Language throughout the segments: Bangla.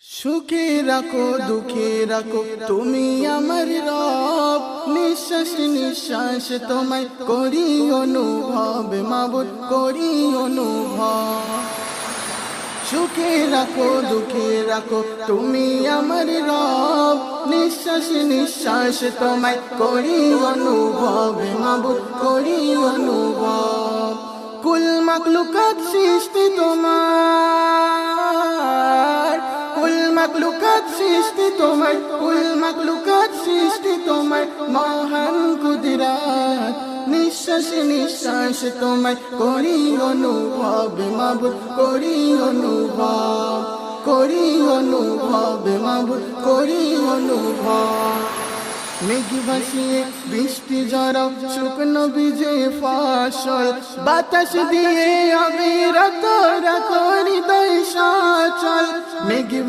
সুখে রাখো, দুঃখে রাখো, তুমি আমার রব। নিঃশ্বাস নিঃশ্বাস তোমায় করি, অনুভব, মাবুদ করি, অনুভব। সুখে রাখো, দুঃখে রাখো, তুমি আমার রব। নিঃশ্বাস নিঃশ্বাস তোমায় করি, অনুভব, মাবুদ করি, অনুভব। কুল মাকলুকাত সৃষ্টি তোমার। মাকলুকাত সৃষ্টি তোমার কুল মাকলুকাত সৃষ্টি তোমার মহান কুদিরাত, নিঃশ্বাস নিঃশ্বাস তোমায় করি অনুভব, মাবুদ, করি অনুভব করি অনুভব, মাবুদ, করি অনুভব। মেঘ ভাসিয়ে বৃষ্টি জড়াও শুকনো বীজে ফসল, বাতাস দিয়ে অবিরত রাখো হৃদয় মেঘ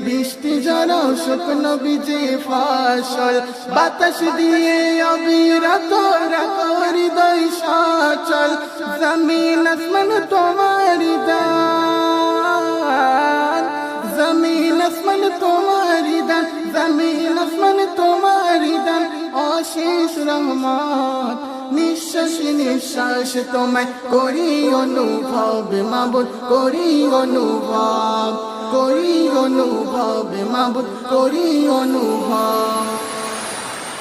বৃষ্টি জড়াও শুকনো বিজে ফসল। বাতাস দিয়ে অবিরত রাখো হৃদয় সচল। জমিন আসমান তোমার দান। জমিন আসমান তোমারি দান। জমিন আসমান তোমারি দান। অশেষ রহমত। নিঃশ্বাস নিঃশ্বাস তোমায় করি অনুভব, মাবুদ করি অনুভব। করি অনুভব মাবুদ করি অনুভব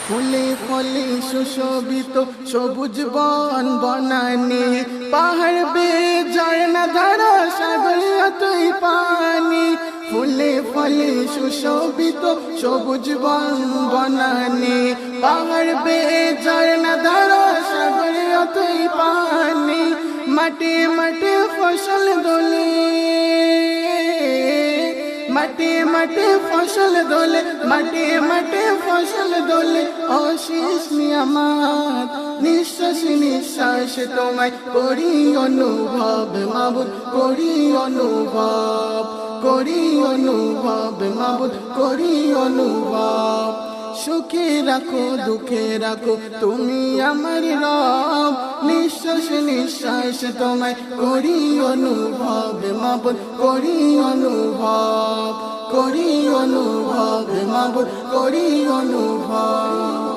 ফুলে ফলে সুশোভিত সবুজ বন বনানি, পাহাড় বে ঝর্ণা ধারা সাগর তুই পানি। ফুলে ফলে সুশোভিত সবুজ বন বনানি, পাহাড় বে ঝর্ণা ধারা সাগর তুই পানি। মাটি মাটি মাটি মাটি ফসল দোলে, মাটি মাটি ফসল দোলে। অশেষ নিয়ামত, নিঃশ্বাস নিঃশ্বাস তোমায় করি অনুভব মাবুদ, করি অনুভব করি অনুভব মাবুদ, করি অনুভব। সুখে রাখো, দুঃখে রাখো। তুমি আমার রব। নিঃশ্বাস নিঃশ্বাস তোমায় করি অনুভব মাবুল করি অনুভব করি অনুভব মাবুল করি অনুভব।